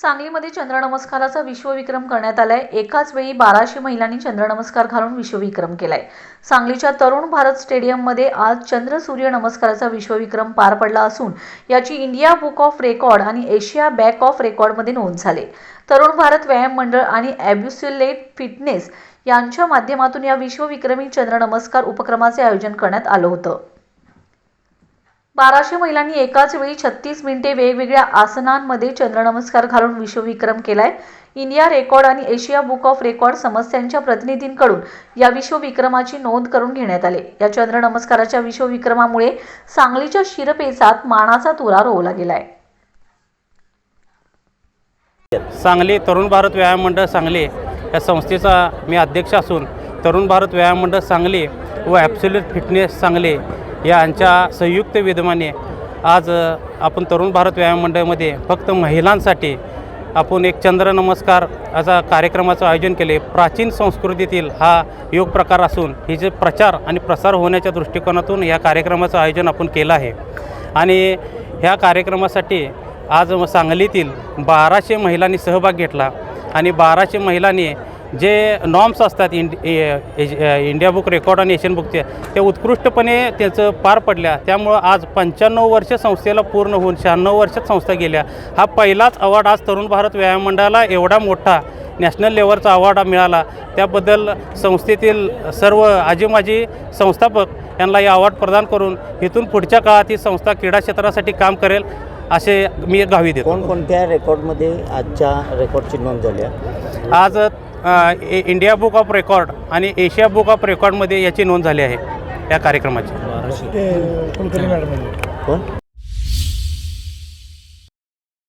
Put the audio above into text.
सांगलीमध्ये चंद्रनमस्काराचा विश्वविक्रम करण्यात आलाय. एकाच वेळी बाराशे महिलांनी चंद्रनमस्कार घालून विश्वविक्रम केलाय. सांगलीच्या तरुण भारत स्टेडियममध्ये आज चंद्र सूर्य नमस्काराचा विश्वविक्रम पार पडला असून याची इंडिया बुक ऑफ रेकॉर्ड आणि एशिया बॅक ऑफ रेकॉर्डमध्ये नोंद झाली. तरुण भारत व्यायाम मंडळ आणि ॲब्युसिलेट फिटनेस यांच्या माध्यमातून या विश्वविक्रमी चंद्रनमस्कार उपक्रमाचे आयोजन करण्यात आलं होतं. बाराशे महिलांनी एकाच वेळी छत्तीस मिनिटे वेगवेगळ्या आसनांमध्ये चंद्रनमस्कार घालून विश्वविक्रम केलाय. इंडिया रेकॉर्ड आणि एशिया बुक ऑफ रेकॉर्ड समस्यांच्या प्रतिनिधींकडून या विश्वविक्रमाची नोंद करून घेण्यात आले. या चंद्रनमस्काराच्या विश्वविक्रमामुळे सांगलीच्या शिरपेचात मानाचा तुरा रोवला गेलाय. सांगली तरुण भारत व्यायाम मंडळ सांगली या संस्थेचा मी अध्यक्ष असून तरुण भारत व्यायाम मंडळ सांगली व ॲब्सोल्यूट फिटनेस सांगली यांच्या संयुक्त विद्यमाने आज आपण तरुण भारत व्यायाम मंडळामध्ये फक्त महिलांसाठी आपण एक चंद्र नमस्कार असा कार्यक्रमाचं आयोजन केले. प्राचीन संस्कृतीतील हा योग प्रकार असून हिचे जे प्रचार आणि प्रसार होण्याच्या दृष्टिकोनातून या कार्यक्रमाचं आयोजन आपण केलं आहे. आणि ह्या कार्यक्रमासाठी आज सांगलीतील बाराशे महिलांनी सहभाग घेतला आणि बाराशे महिलांनी जे नॉर्म्स असतात इंड इंडिया बुक रेकॉर्ड आणि एशियन बुकचे ते उत्कृष्टपणे त्याचं पार पडल्या. त्यामुळं आज पंच्याण्णव वर्ष संस्थेला पूर्ण होऊन शहाण्णव वर्षात संस्था गेल्या. हा पहिलाच अवॉर्ड आज तरुण भारत व्यायाम मंडळाला एवढा मोठा नॅशनल लेवलचा अवॉर्ड मिळाला. त्याबद्दल संस्थेतील सर्व आजी माजी संस्थापक यांना या अवॉर्ड प्रदान करून इथून पुढच्या काळात ही संस्था क्रीडा क्षेत्रासाठी काम करेल असे मी गावी देतो. कोणकोणत्या रेकॉर्डमध्ये आजच्या रेकॉर्डची नोंद झाली आज इंडिया बुक ऑफ रेकॉर्ड आणि एशिया बुक ऑफ रेकॉर्डमध्ये याची नोंद झाली आहे या कार्यक्रमाची. कोण?